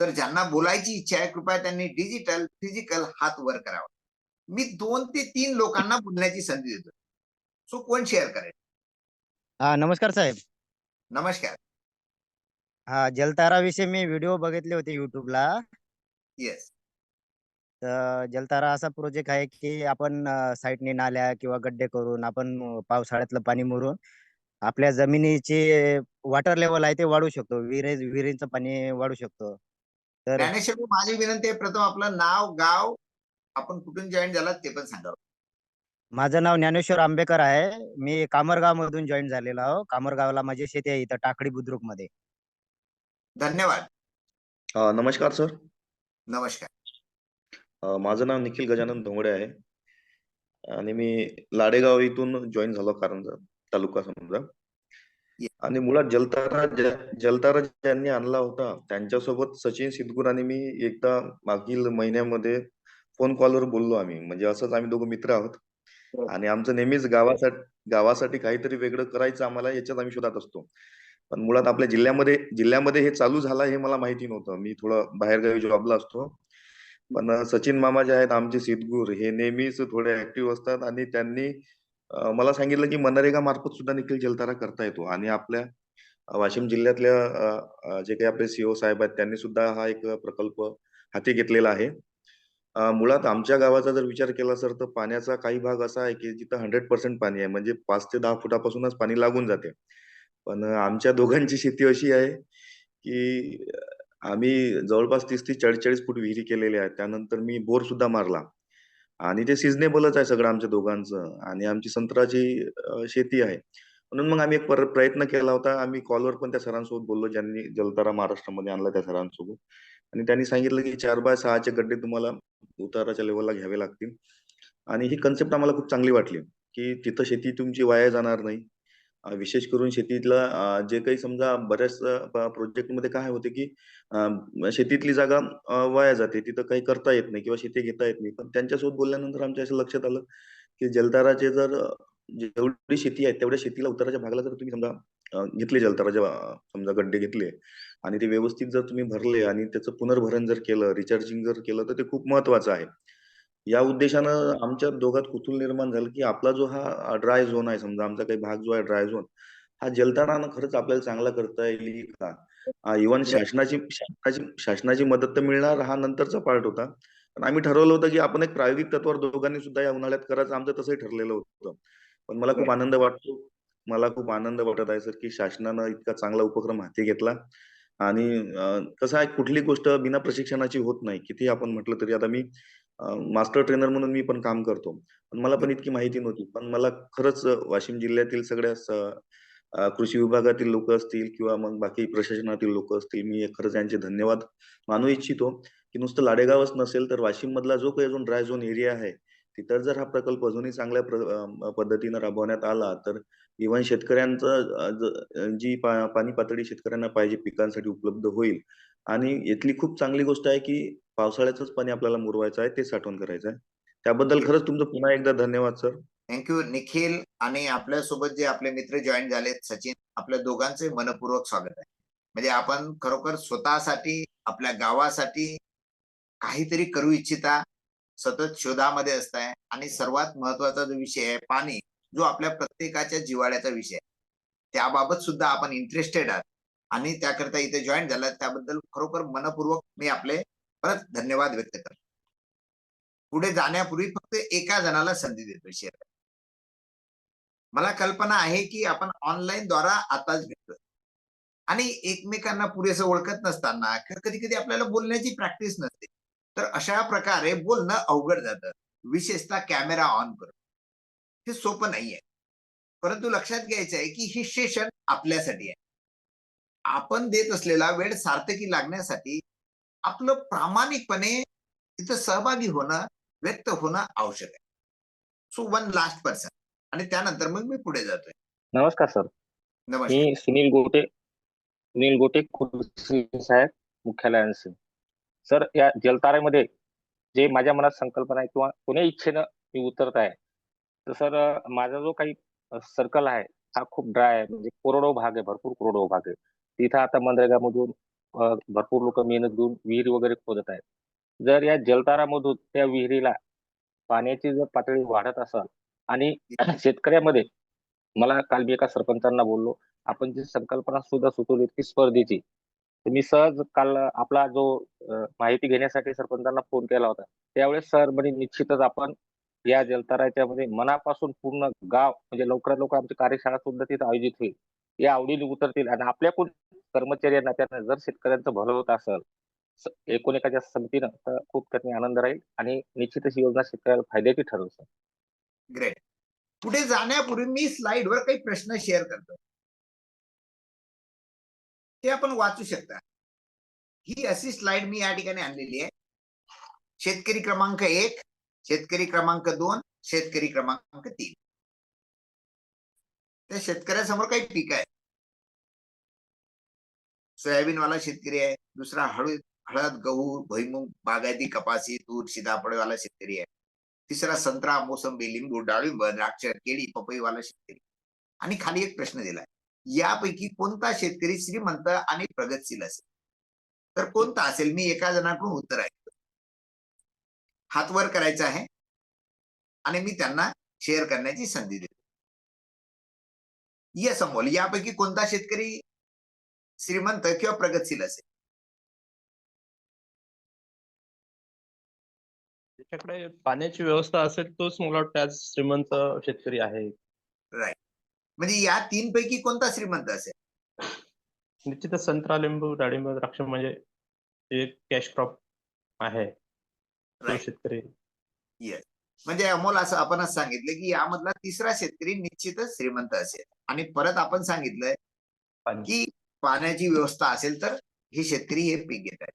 तर ज्यांना बोलायची इच्छा आहे कृपया त्यांनी डिजिटल फिजिकल हात वर करावा. मी दोन ते तीन लोकांना बोलण्याची संधी देतो सो कोण शेअर करेल? हा नमस्कार साहेब. नमस्कार. हा जलतारा विषयी मी व्हिडिओ बघितले होते युट्यूबला येस तर जलतारा असा प्रोजेक्ट आहे की आपण साईडने नाल्या किंवा गड्डे करून आपण पावसाळ्यातलं पाणी मुरून आपल्या जमिनीची वॉटर लेवल आहे ते वाढवू शकतो. विहिरे विहिरीचं पाणी वाढवू शकतो. ज्ञानेश्वर माझी विनंती आहे प्रथम आपलं नाव गाव आपण कुठून जॉईन झालात ते पण सांगा. माझं नाव ज्ञानेश्वर आंबेकर आहे. मी कामरगाव मधून जॉईन झालेलो आहो. कामरगावला माझी शेती आहे इथं टाकळी बुद्रुकमध्ये धन्यवाद. अ, नमस्कार सर. नमस्कार. अ, माझं नाव निखिल गजानन धोंगडे आहे. आणि मी लाडेगाव इथून जॉईन झालो कारंजा तालुका समजा. आणि मुळात जलतारा जलतारा ज्यांनी आणला होता त्यांच्यासोबत सचिन सिद्धगुर आणि मी एकदा मागील महिन्यामध्ये फोन कॉलवर बोललो आम्ही. म्हणजे असंच आम्ही दोघं मित्र आहोत. आणि आमचं नेहमीच गावासाठी गावासाठी काहीतरी वेगळं करायचं आम्हाला याच्यात आम्ही शोधात असतो. पण मुळात आपल्या जिल्ह्यामध्ये जिल्ह्यामध्ये हे चालू झालं हे मला माहिती नव्हतं. मी थोडं बाहेरगावी जॉबला असतो. पण सचिन मामा जे आहेत आमचे सिद्धगुर हे नेहमीच थोडे ऍक्टिव्ह असतात आणि त्यांनी मला सांगितलं की मनरेगा मार्फत सुद्धा निखिल जलतारा करता येतो. आणि आपल्या वाशिम जिल्ह्यातल्या जे काही आपले सीओ साहेब आहेत त्यांनी सुद्धा हा एक प्रकल्प हाती घेतलेला आहे. मुळात आमच्या गावाचा जर विचार केला सर तर पाण्याचा काही भाग असा आहे की जिथं हंड्रेड पर्सेंट पाणी आहे. म्हणजे पाच ते दहा फुटापासूनच पाणी लागून जाते. पण आमच्या दोघांची शेती अशी आहे की आम्ही जवळपास तीस ते चाळीस चाळीस फूट विहिरी केलेल्या आहेत. त्यानंतर मी बोर सुद्धा मारला. आणि ते सिजनेबलच आहे सगळं आमच्या दोघांचं. आणि आमची संत्राची अ, शेती आहे. म्हणून मग आम्ही एक पर- प्रयत्न केला होता. आम्ही कॉलवर पण त्या सरांसोबत बोललो ज्यांनी जलतारा महाराष्ट्रामध्ये आणला त्या सरांसोबत. आणि त्यांनी सांगितलं की चार बाय सहाचे गड्डे तुम्हाला उताराच्या लेवलला घ्यावे लागतील. आणि ही कन्सेप्ट आम्हाला खूप चांगली वाटली की तिथं शेती तुमची वाया जाणार नाही. विशेष करून शेतीतला जे काही समजा बऱ्याच प्रोजेक्टमध्ये काय होते की शेतीतली जागा वाया जाते. तिथं काही करता येत नाही किंवा शेती घेता येत नाही. पण त्यांच्यासोबत बोलल्यानंतर आमच्या असं लक्षात आलं की जलताराचे जर जेवढी शेती आहे तेवढ्या शेतीला उताराच्या भागाला जर तुम्ही समजा घेतले जलताराच्या समजा गड्डे घेतले आणि ते व्यवस्थित जर तुम्ही भरले आणि त्याचं पुनर्भरण जर केलं रिचार्जिंग जर केलं तर ते खूप महत्वाचं आहे. या उद्देशानं आमच्या दोघात कुतूल निर्माण झालं की आपला जो हा ड्राय झोन आहे समजा आमचा काही भाग जो आहे ड्राय झोन हा जलतारानं खरंच आपल्याला चांगला करता येईल का? इव्हन शासनाची शासनाची शासनाची मदत तर मिळणार हा नंतरचा पार्ट होता. पण आम्ही ठरवलं होतं की आपण एक प्रायोगिक तत्वावर दोघांनी सुद्धा या उन्हाळ्यात करायचं आमचं तसंही ठरलेलं होतं. पण मला खूप आनंद वाटतो मला खूप आनंद वाटत आहे सर की शासनानं इतका चांगला उपक्रम हाती घेतला. आणि अं, कसं आहे कुठली गोष्ट बिना प्रशिक्षणाची होत नाही किती आपण म्हटलं तरी. आता मी मास्टर ट्रेनर म्हणून मी पण काम करतो. पण मला पण इतकी माहिती नव्हती. पण मला खरंच वाशिम जिल्ह्यातील सगळ्या कृषी विभागातील लोक असतील किंवा मग बाकी प्रशासनातील लोक असतील मी खरंच यांचे धन्यवाद मानू इच्छितो. की नुसतं लाडेगावच नसेल तर वाशिम मधला जो काही अजून ड्राय झोन एरिया आहे तिथं जर हा प्रकल्प अजूनही चांगल्या पद्धतीनं राबवण्यात आला तर इव्हन शेतकऱ्यांचं जी पा- पाणी पातळी शेतकऱ्यांना पाहिजे पिकांसाठी उपलब्ध होईल. आणि इथली खूप चांगली गोष्ट आहे की पावसाळ्याचंच पाणी आपल्याला मुरवायचं आहे ते साठवण करायचं आहे. त्याबद्दल खरंच तुमचं पुन्हा एकदा धन्यवाद सर. थँक्यू निखिल. आणि आपल्यासोबत जे आपले मित्र जॉईन झालेत सचिन आपल्या दोघांचे मनपूर्वक स्वागत आहे. म्हणजे आपण खरोखर स्वतःसाठी आपल्या गावासाठी काहीतरी करू इच्छिता सतत शोधामध्ये असताय. आणि सर्वात महत्त्वाचा जो विषय आहे पाणी जो आपल्या प्रत्येकाच्या जिव्हाळ्याचा विषय आहे. त्याबाबत सुद्धा आपण इंटरेस्टेड आहात. आणि त्याकरता इथे जॉईन झाला त्याबद्दल खरोखर मनपूर्वक मी आपले परत धन्यवाद व्यक्त करतो पुढे जाण्यापूर्वी फक्त एका जणाला संधी देतो शेअर मला कल्पना आहे की आपण ऑनलाईन द्वारा आताच भेटतो आणि एकमेकांना पुरेसं ओळखत नसताना कधी कधी आपल्याला बोलण्याची प्रॅक्टिस नसते. तर अशा प्रकारे बोलणं अवघड जातं. विशेषतः कॅमेरा ऑन करून. हे सोपं नाहीये. परंतु लक्षात घ्यायचं आहे की ही सेशन आपल्यासाठी आहे. आपण देत असलेला वेळ सार्थकी लागण्यासाठी आपलं प्रामाणिकपणे तिथं सहभागी होणं व्यक्त होणं आवश्यक आहे. सो वन लास्ट पर्सन आणि त्यानंतर मग मी पुढे जातोय. नमस्कार सर. नमस्कार. मी सुनील गोटे सुनील गोटे साहेब मुख्यालयांचे. सर या जलताऱ्यामध्ये जे माझ्या मनात संकल्पना आहे किंवा कोण्या इच्छेनं मी उतरत आहे तर सर माझा जो काही सर्कल आहे हा खूप ड्राय आहे. म्हणजे कोरडो भाग आहे भरपूर कोरडो भाग आहे. तिथं आता मनरेगामधून भरपूर लोक मेहनत घेऊन विहीर वगैरे खोदत आहेत. जर या जलतारामधून त्या विहिरीला पाण्याची जर पातळी वाढत असाल आणि शेतकऱ्यामध्ये मला काल मी एका सरपंचांना बोललो आपण जी संकल्पना सुद्धा सुचवली की स्पर्धेची मी सहज काल आपला जो माहिती घेण्यासाठी सरपंचांना फोन केला होता त्यावेळेस सर म्हणे निश्चितच आपण या जलताराच्या मध्ये मनापासून पूर्ण गाव म्हणजे लवकरात लवकर आमची कार्यशाळा सुद्धा तिथे आयोजित होईल. या आवडीने उतरतील आणि आपल्याकडून कर्मचाऱ्यांना त्यांना जर शेतकऱ्यांचं भलं होत असेल एकूण एकाच्या संगतीनं तर खूप त्यांनी आनंद राहील आणि निश्चितच ही योजना शेतकऱ्याला फायद्याची ठरेल सर. ग्रेट पुढे जाण्यापूर्वी मी स्लाइडवर काही प्रश्न शेअर करतो. ते आपण वाचू शकता. ही अशी स्लाइड मी या ठिकाणी आणलेली आहे. शेतकरी क्रमांक एक शेतकरी क्रमांक दोन शेतकरी क्रमांक तीन. त्या शेतकऱ्यासमोर काही पीक आहे. सोयाबीन वाला शेतकरी आहे. दुसरा हळद हळद गहू भुईमुग बागायती कपासी तूर सीताफळवाला शेतकरी आहे. तिसरा संत्रा मोसंबी लिंबू डाळिंब द्राक्ष केळी पपईवाला शेतकरी. आणि खाली एक प्रश्न दिलाय. यापैकी कोणता शेतकरी श्रीमंत आणि प्रगतशील असेल? तर कोणता असेल? मी एका जणाकडून उत्तर ऐकतो हात वर करायचा आहे. आणि मी त्यांना शेअर करण्याची संधी देतो. यस अमोल यापैकी कोणता शेतकरी श्रीमंत किंवा प्रगतशील असेल? ज्याच्याकडे पाण्याची व्यवस्था असेल तोच मला वाटतं आज श्रीमंत शेतकरी आहे. म्हणजे या तीन पैकी कोणता श्रीमंत असेल? निश्चितच संत्रा लिंबू डाळिंब द्राक्ष म्हणजे एक कॅश क्रॉप आहे. तो Right. शेतकरी. म्हणजे अमोल असं आपणच सांगितलं की यामधला तिसरा शेतकरी निश्चितच श्रीमंत असेल. आणि परत आपण सांगितलंय. की पाण्याची व्यवस्था असेल तर हे शेतकरी हे पीक घेत आहेत.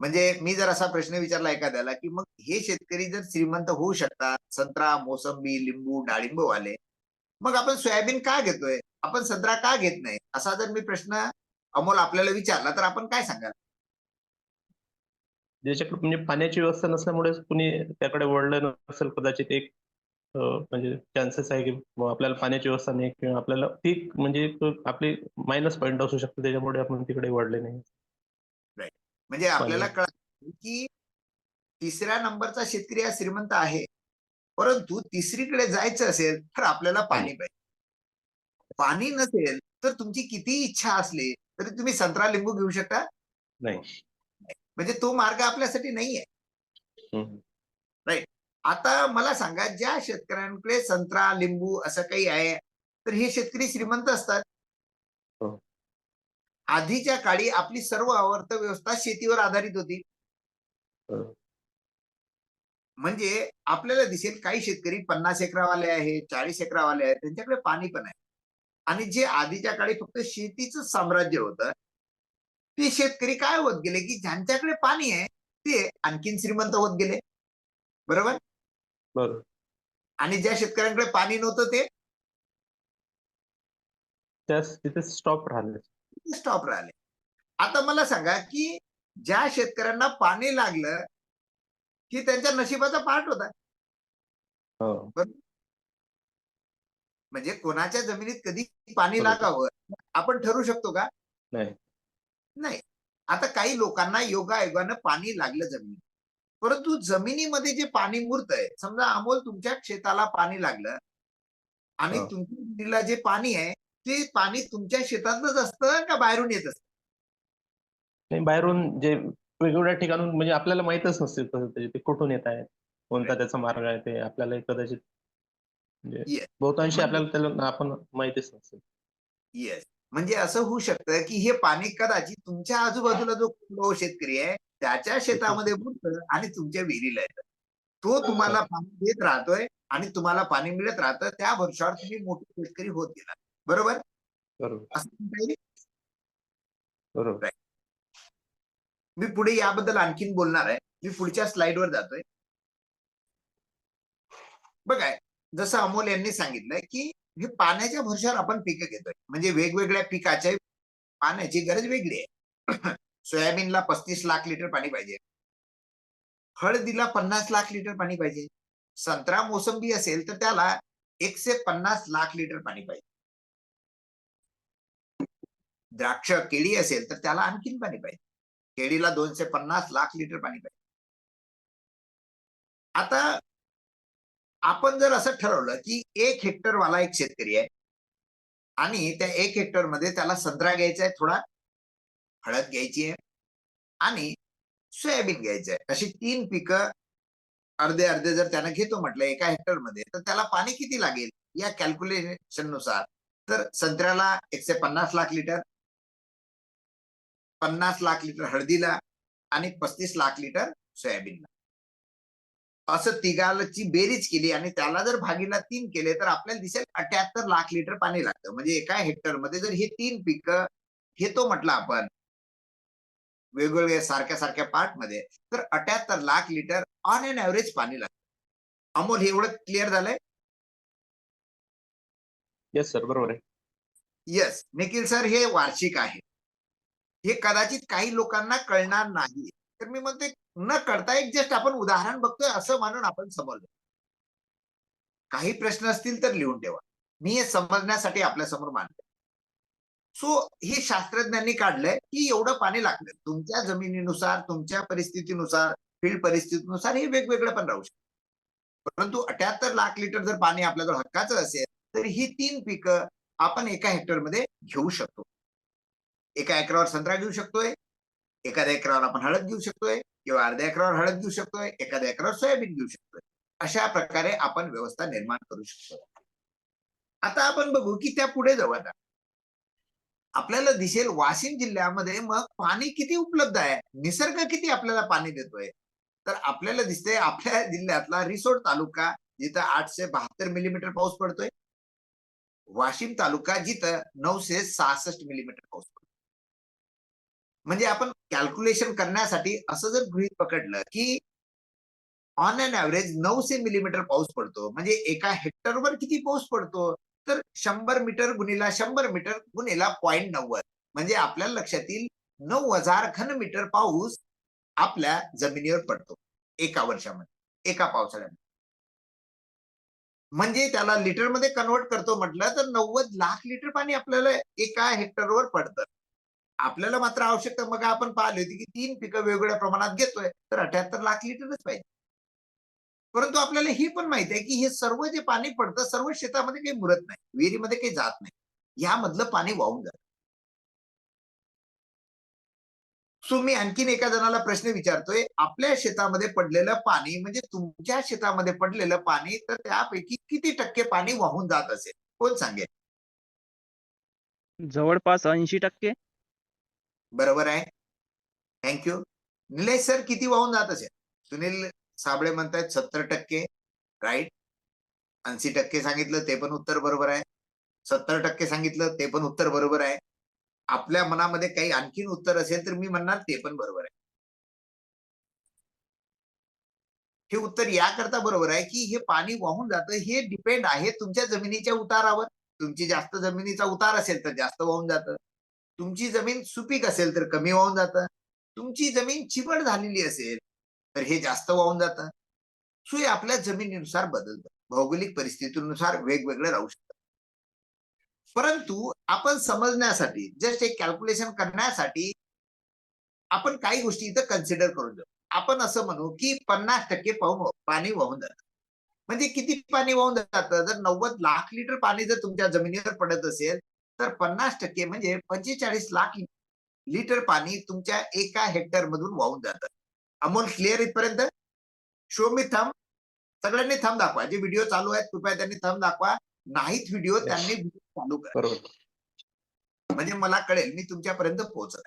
म्हणजे मी जर असा प्रश्न विचारला एखाद्याला की मग हे शेतकरी जर श्रीमंत होऊ शकतात संत्रा मोसंबी लिंबू डाळिंब वाले मग आपण सोयाबीन का घेतोय? आपण संत्रा का घेत नाही? असा जर मी प्रश्न अमोल आपल्याला विचारला तर आपण काय सांगाल? ज्याच्याकडे म्हणजे पाण्याची व्यवस्था नसल्यामुळे कुणी त्याकडे वळलं नसेल कदाचित एक म्हणजे चान्सेस आहे की आपल्याला पाण्याची व्यवस्था नाही किंवा आपल्याला ती म्हणजे आपली मायनस पॉईंट असू शकते. त्याच्यामुळे आपण तिकडे वळले नाही. म्हणजे आपल्याला कळत की तिसऱ्या नंबरचा शेतकरी हा श्रीमंत आहे. परंतु तिसरीकडे जायचं असेल तर आपल्याला पाणी पाहिजे. पाणी नसेल तर तुमची किती इच्छा असली तरी तुम्ही संत्रा लिंबू घेऊ शकता? नाही. म्हणजे तो मार्ग आपल्यासाठी नाहीये हम्म. आता मला सांगा ज्या शेतकऱ्यांकडे संत्रा लिंबू असं काही आहे तर हे शेतकरी श्रीमंत असतात हो. आधीच्या काळी आपली सर्व आवर्त व्यवस्था शेतीवर आधारित होती हो. म्हणजे आपल्याला दिसेल काही शेतकरी पन्नास एकरावाले आहे चाळीस एकरावाले आहेत त्यांच्याकडे पाणी पण आहे आणि जे आधीच्या काळी फक्त शेतीचं साम्राज्य होतं ते शेतकरी काय होत गेले की ज्यांच्याकडे पाणी आहे ते आणखीन श्रीमंत होत गेले. बरोबर? बरोबर. आणि ज्या शेतकऱ्यांकडे पाणी नव्हतं ते? तिथे स्टॉप राहिले. स्टॉप राहिले. आता मला सांगा की ज्या शेतकऱ्यांना पाणी लागलं की त्यांच्या नशिबाचा पार्ट होता? हो. म्हणजे कोणाच्या जमिनीत कधी पाणी. लागावं आपण ठरवू शकतो का? नाही. नाही. आता काही लोकांना योगायोगानं पाणी लागलं जमिनीत. परंतु जमिनीमध्ये जे पाणी मुरत आहे समजा अमोल तुमच्या शेताला पाणी लागलं आणि. तुमच्या जे पाणी आहे ते पाणी तुमच्या शेतातच असतं का बाहेरून येत असतं? बाहेरून जे वेगवेगळ्या ठिकाणून म्हणजे आपल्याला माहीतच नसते ते कुठून येत आहे कोणता त्याचा मार्ग आहे ते आपल्याला कदाचित म्हणजे. बहुतांशी आपल्याला त्याला आपण माहितीच नसते. येस म्हणजे असं होऊ शकतं की हे पाणी कदाचित तुमच्या आजूबाजूला जो शेतकरी आहे त्याच्या शेतामध्ये बुडतं आणि तुमच्या विहिरीला येतं. तो तुम्हाला पाणी देत राहतोय आणि तुम्हाला पाणी मिळत राहतं त्या वर्षावर तुम्ही मोठे शेतकरी होत गेला बरोबर? बरोबर. असं म्हणता येईल? बरोबर. मी पुढे याबद्दल आणखीन बोलणार आहे. मी पुढच्या स्लाइडवर जातोय. बघा जसं अमोल यांनी सांगितलंय की म्हणजे पाण्याच्या भरशावर आपण पिकं घेतोय. म्हणजे वेगवेगळ्या पिकाच्या पाण्याची गरज वेगळी आहे. सोयाबीनला पस्तीस लाख लिटर पाणी पाहिजे. हळदीला पन्नास लाख लिटर पाणी पाहिजे. संत्रा मोसंबी असेल तर त्याला एकशे पन्नास लाख लिटर पाणी पाहिजे. द्राक्ष केळी असेल तर त्याला आणखीन पाणी पाहिजे. केळीला दोनशे पन्नास लाख लिटर पाणी पाहिजे. आता आपण जर असं ठरवलं की एक हेक्टर वाला एक शेतकरी आहे आणि त्या एक हेक्टरमध्ये त्याला संत्रा घ्यायचा आहे थोडा हळद घ्यायची आहे आणि सोयाबीन घ्यायचं आहे. अशी तीन पिकं अर्धे अर्धे जर त्यानं घेतो म्हटलं एका हेक्टरमध्ये तर त्याला पाणी किती लागेल? या कॅल्क्युलेशननुसार. तर संत्र्याला एकशे पन्नास लाख लिटर पन्नास लाख लिटर हळदीला आणि पस्तीस लाख लिटर सोयाबीनला. असं तिघाची बेरीज केली आणि त्याला जर भागीला तीन केले तर आपल्याला दिसेल अठ्याहत्तर लाख लिटर पाणी लागतं. म्हणजे एका हेक्टरमध्ये जर हे तीन पिकं घेतो म्हटलं आपण वेगवेगळ्या सारख्या सारख्या पार्टमध्ये तर अठ्याहत्तर lakh litre on an average पाणी लागतं. अमोल हे एवढं क्लिअर झालंय? येस सर बरोबर आहे. येस निखिल सर हे वार्षिक आहे. हे कदाचित काही लोकांना कळणार नाही. तर मी म्हणते न कळता एक जस्ट आपण उदाहरण बघतोय असं मानून आपण समजलो. काही प्रश्न असतील तर लिहून ठेवा. मी हे समजण्यासाठी आपल्यासमोर मांडले सो हे शास्त्रज्ञांनी काढलंय की एवढं पाणी लागलं तुमच्या जमिनीनुसार तुमच्या परिस्थितीनुसार फील्ड परिस्थितीनुसार हे वेगवेगळं पण राहू शकतं. परंतु अठ्याहत्तर लाख लिटर जर पाणी आपल्याकडे हक्काचं असेल तर ही तीन पिकं आपण एका हेक्टरमध्ये घेऊ शकतो. एका एकरावर संत्रा घेऊ शकतोय एखाद्या एकरावर आपण हळद घेऊ शकतोय किंवा अर्ध्या एकरावर हळद घेऊ शकतोय एखाद्या एकरावर सोयाबीन घेऊ शकतोय. अशा प्रकारे आपण व्यवस्था निर्माण करू शकतो. आता आपण बघू की त्या पुढे जाऊ आता. आपल्याला दिसेल वाशिम जिल्ह्यामध्ये मग पाणी किती उपलब्ध आहे? निसर्ग किती आपल्याला पाणी देतोय? तर आपल्याला दिसते आपल्या जिल्ह्यातला रिसोड तालुका जिथं आठशे बहात्तर मिलीमीटर पाऊस पडतोय. वाशिम तालुका जिथं नऊशे सहासष्ट मिलीमीटर पाऊस पडतो म्हणजे आपण कॅल्क्युलेशन करण्यासाठी असं जर गृहित पकडलं की ऑन अन ऍव्हरेज नऊशे मिलीमीटर पाऊस पडतो. म्हणजे एका हेक्टरवर किती पाऊस पडतो? तर शंभर मीटर गुणिला शंभर मीटर गुणिला पॉईंट नव्वद. म्हणजे आपल्या लक्षात येईल नऊ हजार घन मीटर पाऊस आपल्या जमिनीवर पडतो. एका वर्षामध्ये एका पावसाळ्यामध्ये. म्हणजे त्याला लिटरमध्ये कन्वर्ट करतो म्हटलं तर नव्वद लाख लिटर पाणी आपल्याला एका हेक्टरवर पडतं. आपल्याला मात्र आवश्यकता मग आपण पाहिली होती की तीन पिकं वेगवेगळ्या प्रमाणात घेतोय तर अठ्याहत्तर लाख लिटरच पाहिजे. परंतु आपल्याला ही पण माहिती आहे की हे सर्व जे पाणी पडतं सर्व शेतामध्ये काही मुरत नाही विहिरीमध्ये काही जात नाही. यामधलं पाणी वाहून जात. सो मी आणखीन एका जणाला प्रश्न विचारतोय आपल्या शेतामध्ये पडलेलं पाणी म्हणजे तुमच्या शेतामध्ये पडलेलं पाणी तर त्यापैकी किती टक्के पाणी वाहून जात असेल? कोण सांगेल? जवळपास ऐंशी टक्के. बरोबर आहे. थँक्यू निलेश सर किती वाहून जात असेल? सुनील साबळे म्हणतायत सत्तर टक्के. राईट ऐंशी टक्के सांगितलं ते पण उत्तर बरोबर आहे. सत्तर टक्के सांगितलं ते पण उत्तर बरोबर आहे. आपल्या मनामध्ये काही आणखीन उत्तर असेल तर मी म्हणणार ते पण बरोबर आहे. हे उत्तर याकरता बरोबर आहे की हे पाणी वाहून जातं हे डिपेंड आहे तुमच्या जमिनीच्या उतारावर. तुमची जास्त जमिनीचा उतार असेल तर जास्त वाहून जातं. तुमची जमीन सुपीक असेल तर कमी वाहून जातं. तुमची जमीन चिबड झालेली असेल तर हे जास्त वाहून जातं. सो हे आपल्या जमिनीनुसार बदलतं. भौगोलिक परिस्थितीनुसार वेगवेगळं राहू शकतं. परंतु आपण समजण्यासाठी जस्ट एक कॅल्क्युलेशन करण्यासाठी आपण काही गोष्टी इथं कन्सिडर करून जाऊ. आपण असं म्हणू की पन्नास टक्के पाहून पाणी वाहून जातं. म्हणजे किती पाणी वाहून जातं? जर नव्वद लाख लिटर पाणी जर तुमच्या जमिनीवर पडत असेल तर पन्नास टक्के म्हणजे पंचेचाळीस लाख लिटर पाणी तुमच्या एका हेक्टर मधून वाहून जातं. अमोल क्लिअर इथपर्यंत? Show me thumb. सगळ्यांनी थंब दाखवा. जे व्हिडिओ चालू आहेत कृपया त्यांनी थंब दाखवा. नाहीत व्हिडिओ त्यांनी चालू करा. म्हणजे मला कळेल मी तुमच्यापर्यंत पोहोचत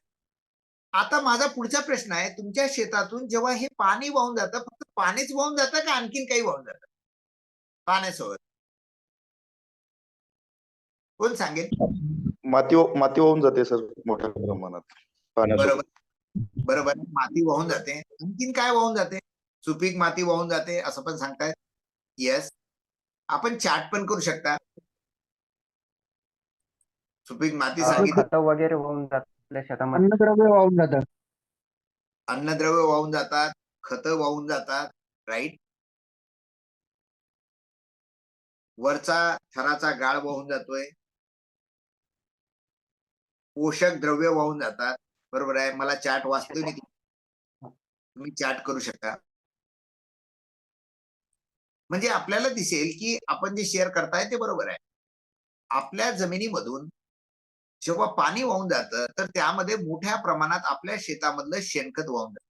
आता माझा पुढचा प्रश्न आहे तुमच्या शेतातून जेव्हा हे पाणी वाहून जातं फक्त पाणीच वाहून जातं का आणखीन काही वाहून जातं? पाण्यासोबत. कोण सांगेल? माती माती वाहून जाते सर मोठ्या प्रमाणात. बरोबर. बरोबर. माती वाहून जाते. आणखीन काय वाहून जाते? सुपीक माती वाहून जाते असं पण सांगतायत. येस आपण चार्ट पण करू शकता. सुपीक माती सांगितलं. खत वगैरे आपल्या शेतामध्ये. अन्नद्रव्य वाहून जातात अन्नद्रव्य वाहून जातात खतं वाहून जातात राईट वरचा थराचा गाळ वाहून जातोय. पोषक द्रव्य वाहून जातात. बरोबर आहे? मला चॅट वाचतो मी. तुम्ही चॅट करू शकता. म्हणजे आपल्याला दिसेल की आपण जे शेअर करताय ते बरोबर आहे. आपल्या जमिनीमधून जेव्हा पाणी वाहून जातं तर त्यामध्ये मोठ्या प्रमाणात आपल्या शेतामधलं शेणखत वाहून जातं.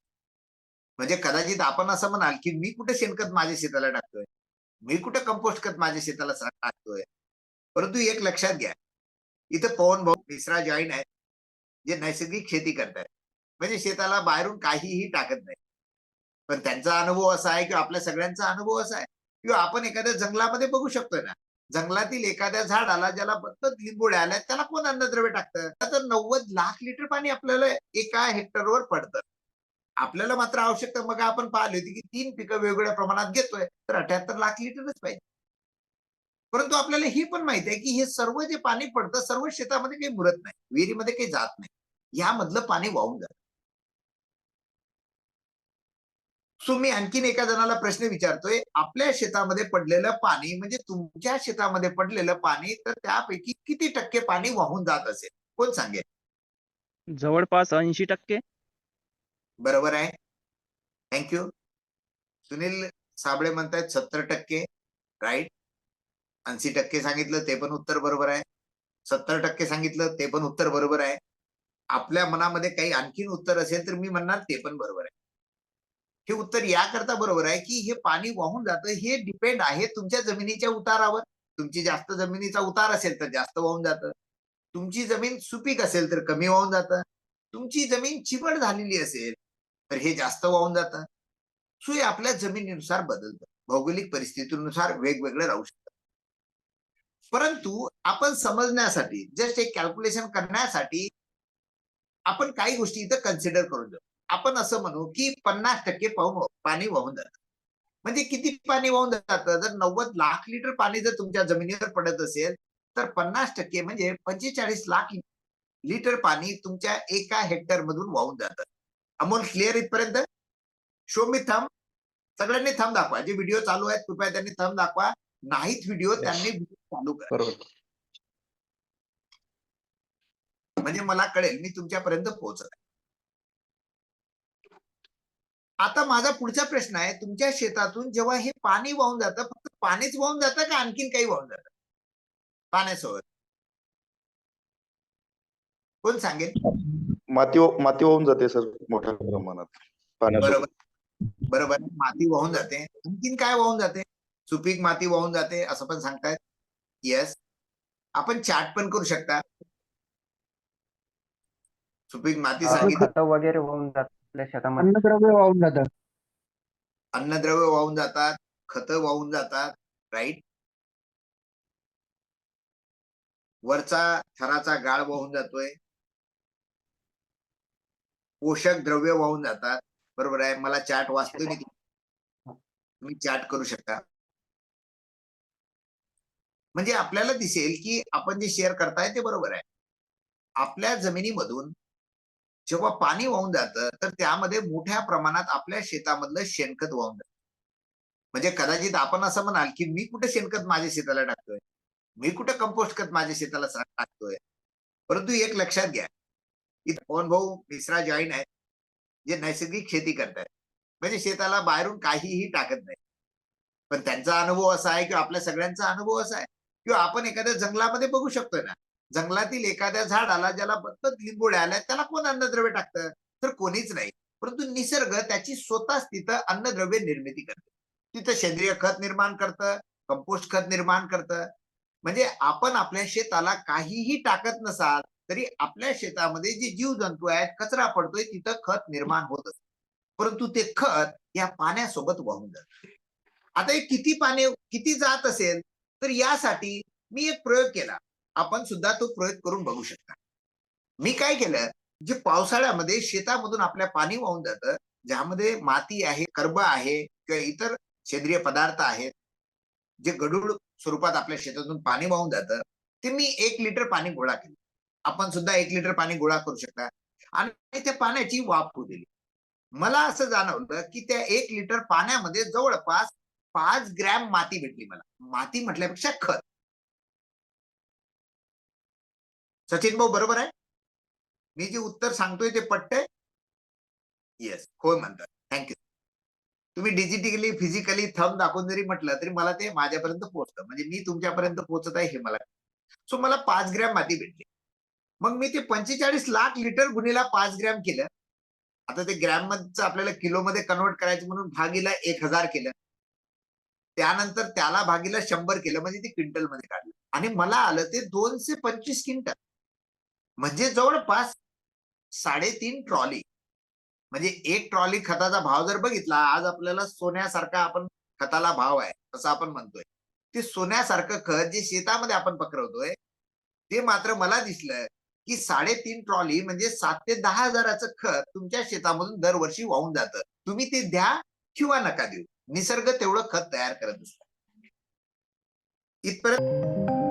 म्हणजे कदाचित आपण असं म्हणाल की मी कुठे शेणखत माझ्या शेताला टाकतोय? मी कुठे कंपोस्ट खत माझ्या शेताला टाकतोय? परंतु एक लक्षात घ्या. इथं पवन भाऊ मिश्रा जॉईन आहेत. जे नैसर्गिक शेती करतात म्हणजे शेताला बाहेरून काहीही टाकत नाही पण त्यांचा अनुभव असा आहे किंवा आपल्या सगळ्यांचा अनुभव असा आहे किंवा आपण एखाद्या जंगलामध्ये बघू शकतो ना. जंगलातील एखाद्या झाडाला ज्याला बत्तत लिंबोड्या आल्या त्याला कोण अन्नद्रव्य टाकतं? तर नव्वद लाख लिटर पाणी आपल्याला एका हेक्टरवर पडतं. आपल्याला मात्र आवश्यकता मग आपण पाहिली होती की तीन पिकं वेगवेगळ्या प्रमाणात घेतोय तर अठ्याहत्तर लाख लिटरच पाहिजे. परंतु आपल्याला ही पण माहिती आहे की हे सर्व जे पाणी पडतं सर्व शेतामध्ये काही मुरत नाही विहिरीमध्ये काही जात नाही. यामधलं पाणी वाहून जातं. सो मी आणखीन एका जणाला प्रश्न विचारतोय आपल्या शेतामध्ये पडलेलं पाणी म्हणजे तुमच्या शेतामध्ये पडलेलं पाणी तर त्यापैकी किती टक्के पाणी वाहून जात असेल? कोण सांगेल? जवळपास ऐंशी टक्के. बरोबर आहे. थँक्यू सुनील साबळे म्हणतायत सत्तर टक्के राईट ऐंशी टक्के सांगितलं ते पण उत्तर बरोबर आहे. सत्तर टक्के सांगितलं ते पण उत्तर बरोबर आहे. आपल्या मनामध्ये काही आणखीन उत्तर असेल तर मी म्हणणार ते पण बरोबर आहे. हे उत्तर याकरता बरोबर आहे की हे पाणी वाहून जातं हे डिपेंड आहे तुमच्या जमिनीच्या उतारावर. तुमची जास्त जमिनीचा उतार असेल तर जास्त वाहून जातं. तुमची जमीन सुपीक असेल तर कमी वाहून जातं. तुमची जमीन चिवड झालेली असेल तर हे जास्त वाहून जातं. सो हे आपल्या जमिनीनुसार बदलतं. भौगोलिक परिस्थितीनुसार वेगवेगळं राहू शकतं. परंतु आपण समजण्यासाठी जस्ट एक कॅल्क्युलेशन करण्यासाठी आपण काही गोष्टी इथं कन्सिडर करून जाऊ आपण असं म्हणू की पन्नास टक्के पाहून पाणी वाहून जातं. म्हणजे किती पाणी वाहून जातं? जर नव्वद लाख लिटर पाणी जर तुमच्या जमिनीवर पडत असेल तर पन्नास टक्के म्हणजे पंचेचाळीस लाख लिटर पाणी तुमच्या एका हेक्टर मधून वाहून जातं. अमोल क्लिअर इथपर्यंत? Show me thumb. सगळ्यांनी थांब दाखवा. जे व्हिडिओ चालू आहेत कृपया त्यांनी थांब दाखवा. नाहीत व्हिडिओ त्यांनी चालू करा म्हणजे मला कळेल मी तुमच्यापर्यंत पोहोचत आता माझा पुढचा प्रश्न आहे तुमच्या शेतातून जेव्हा हे पाणी वाहून जातं फक्त पाणीच वाहून जातं का आणखीन काही वाहून जातं? पाण्यासोबत. कोण सांगेल? माती माती वाहून जाते सर मोठ्या प्रमाणात. बरोबर. बरोबर माती वाहून जाते. आणखीन काय वाहून जाते? सुपीक माती वाहून जाते असं पण सांगतायत. येस आपण चाट पण करू शकता. सुपीक माती सांगितलं. खत वगैरे होऊन जात आपल्या शेतामध्ये. अन्नद्रव्य वाहून जातं अन्नद्रव्य वाहून जातात खतं वाहून जातात राईट वरचा थराचा गाळ वाहून जातोय. पोषक द्रव्य वाहून जातात. बरोबर आहे. मला चॅट वाचतोय मी तुम्ही चॅट करू शकता. म्हणजे आपल्याला दिसेल की आपण जे शेअर करताय ते बरोबर आहे. आपल्या जमिनीमधून जेव्हा पाणी वाहून जातं तर त्यामध्ये मोठ्या प्रमाणात आपल्या शेतामधलं शेणखत वाहून जातं. म्हणजे कदाचित आपण असं म्हणाल की मी कुठे शेणखत माझ्या शेताला टाकतोय? मी कुठे कंपोस्ट खत माझ्या शेताला टाकतोय? परंतु एक लक्षात घ्या. इथं पवन भाऊ मिश्रा जॉईन आहेत जे नैसर्गिक शेती करतायत. म्हणजे शेताला बाहेरून काहीही टाकत नाही पण त्यांचा अनुभव असा आहे किंवा आपल्या सगळ्यांचा अनुभव असा आहे. किंवा आपण एखाद्या जंगलामध्ये बघू शकतो ना जंगलातील एखाद्या झाडाला ज्याला फक्त लिंबोड्या आल्या त्याला कोण अन्नद्रव्य टाकतं? तर कोणीच नाही. परंतु निसर्ग त्याची स्वतःच तिथं अन्नद्रव्य निर्मिती करते. तिथं सेंद्रिय खत निर्माण करतं कंपोस्ट खत निर्माण करतं. म्हणजे आपण आपल्या शेताला काहीही टाकत नसाल तरी आपल्या शेतामध्ये जे जीवजंतू आहेत कचरा पडतोय तिथं खत निर्माण होत असत. परंतु ते खत या पाण्यासोबत वाहून जात. आता हे किती पाणी किती जात असेल? तर यासाठी मी एक प्रयोग केला. आपण सुद्धा तो प्रयोग करून बघू शकता. मी काय केलं? जे पावसाळ्यामध्ये शेतामधून आपल्या पाणी वाहून जातं ज्यामध्ये माती आहे कर्ब आहे किंवा इतर सेंद्रिय पदार्थ आहेत जे गडूळ स्वरूपात आपल्या शेतातून पाणी वाहून जातं ते मी एक लिटर पाणी गोळा केलं. आपण सुद्धा एक लिटर पाणी गोळा करू शकता. आणि त्या पाण्याची वाफ होऊ दिली मला असं जाणवलं की त्या एक लिटर पाण्यामध्ये जवळपास पाच ग्रॅम माती भेटली मला. माती म्हटल्यापेक्षा खत. सचिन भाऊ बरोबर आहे? मी जे उत्तर सांगतोय ते पटतंय? येस होय म्हणतात. थँक्यू तुम्ही डिजिटली फिजिकली थंब दाखवून जरी म्हटलं तरी मला ते माझ्यापर्यंत पोहोचतं. म्हणजे मी तुमच्यापर्यंत पोहोचत आहे हे मला सो मला पाच ग्रॅम माती भेटली. मग मी ते पंचेचाळीस लाख लिटर गुन्हेला पाच ग्रॅम केलं. आता ते ग्रॅममध्ये आपल्याला किलोमध्ये कन्वर्ट करायचं म्हणून भागीला एक हजार केलं. त्यानंतर त्याला भागीला शंभर केलं म्हणजे ते क्विंटलमध्ये काढलं. आणि मला आलं ते दोनशे पंचवीस क्विंटल. म्हणजे जवळपास साडेतीन ट्रॉली. म्हणजे एक ट्रॉली खताचा भाव जर बघितला आज आपल्याला सोन्यासारखा आपण खताला भाव आहे असं आपण म्हणतोय. ते सोन्यासारखं खत जे शेतामध्ये आपण पकडवतोय ते मात्र मला दिसलं की साडेतीन ट्रॉली म्हणजे सात ते दहा हजाराचं खत तुमच्या शेतामधून दरवर्षी वाहून जातं. तुम्ही ते द्या किंवा नका देऊ. निसर्ग तेवढं खत तयार करत असतो. इथपर्यंत